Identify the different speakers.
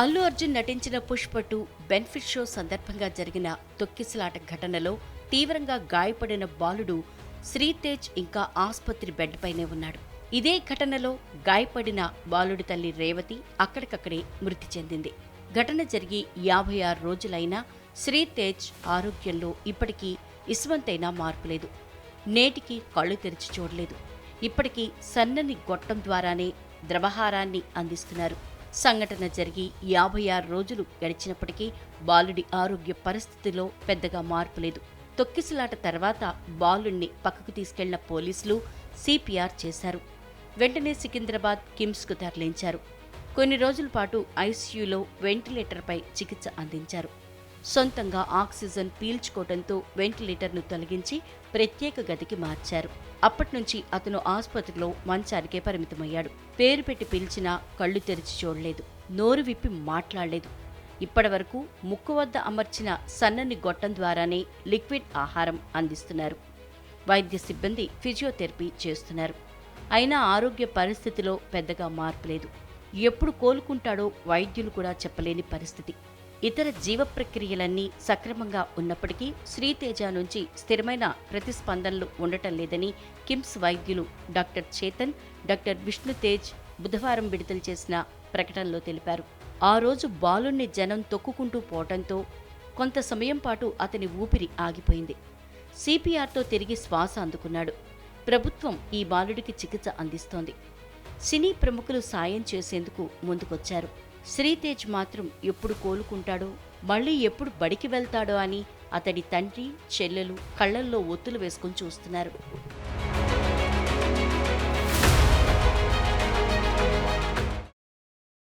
Speaker 1: అల్లు అర్జున్ నటించిన Pushpa two benefit show సందర్భంగా జరిగిన తొక్కిసలాట ఘటనలో తీవ్రంగా గాయపడిన బాలుడు శ్రీతేజ్ ఇంకా ఆసుపత్రి బెడ్పైనే ఉన్నాడు. ఇదే ఘటనలో గాయపడిన బాలుడి తల్లి రేవతి అక్కడికక్కడే మృతి చెందింది. ఘటన జరిగి యాభై ఆరు రోజులైనా శ్రీతేజ్ ఆరోగ్యంలో ఇప్పటికీ ఇసువంతైనా మార్పు లేదు. నేటికి కళ్ళు తెరిచి చూడలేదు. ఇప్పటికీ సన్నని గొట్టం ద్వారానే ద్రవహారాన్ని అందిస్తున్నారు. సంఘటన జరిగి యాభై ఆరు రోజులు గడిచినప్పటికీ బాలుడి ఆరోగ్య పరిస్థితిలో పెద్దగా మార్పు లేదు. తొక్కిసలాట తర్వాత బాలుణ్ణి పక్కకు తీసుకెళ్ళిన పోలీసులు సిపిఆర్ చేశారు. వెంటనే సికింద్రాబాద్ కిమ్స్కు తరలించారు. కొన్ని రోజుల పాటు ఐసీయూలో వెంటిలేటర్పై చికిత్స అందించారు. సొంతంగా ఆక్సిజన్ పీల్చుకోవడంతో వెంటిలేటర్ను తొలగించి ప్రత్యేక గదికి మార్చారు. అప్పటినుంచి అతను ఆసుపత్రిలో మంచానికే పరిమితమయ్యాడు. పేరు పెట్టి పిలిచినా కళ్ళు తెరిచి చూడలేదు. నోరు విప్పి మాట్లాడలేదు. ఇప్పటివరకు ముక్కు వద్ద అమర్చిన సన్నని గొట్టం ద్వారానే లిక్విడ్ ఆహారం అందిస్తున్నారు. వైద్య సిబ్బంది ఫిజియోథెరపీ చేస్తున్నారు. అయినా ఆరోగ్య పరిస్థితిలో పెద్దగా మార్పు లేదు. ఎప్పుడు కోలుకుంటాడో వైద్యులు కూడా చెప్పలేని పరిస్థితి. ఇతర జీవ ప్రక్రియలన్నీ సక్రమంగా ఉన్నప్పటికీ శ్రీతేజ నుంచి స్థిరమైన ప్రతిస్పందనలు ఉండటం లేదని కిమ్స్ వైద్యులు డాక్టర్ చేతన్ డాక్టర్ విష్ణుతేజ్ బుధవారం విడుదల చేసిన ప్రకటనలో తెలిపారు. ఆ రోజు బాలుణ్ణి జనం తొక్కుకుంటూ పోవటంతో కొంత సమయం పాటు అతని ఊపిరి ఆగిపోయింది. సిపిఆర్తో తిరిగి శ్వాస అందుకున్నాడు. ప్రభుత్వం ఈ బాలుడికి చికిత్స అందిస్తోంది. సినీ ప్రముఖులు సాయం చేసేందుకు ముందుకొచ్చారు. శ్రీతేజ్ మాత్రం ఎప్పుడు కోలుకుంటాడో మళ్ళీ ఎప్పుడు బడికి వెళ్తాడో అని అతడి తండ్రి చెల్లెలు కళ్ళల్లో ఒత్తులు వేసుకుని చూస్తున్నారు.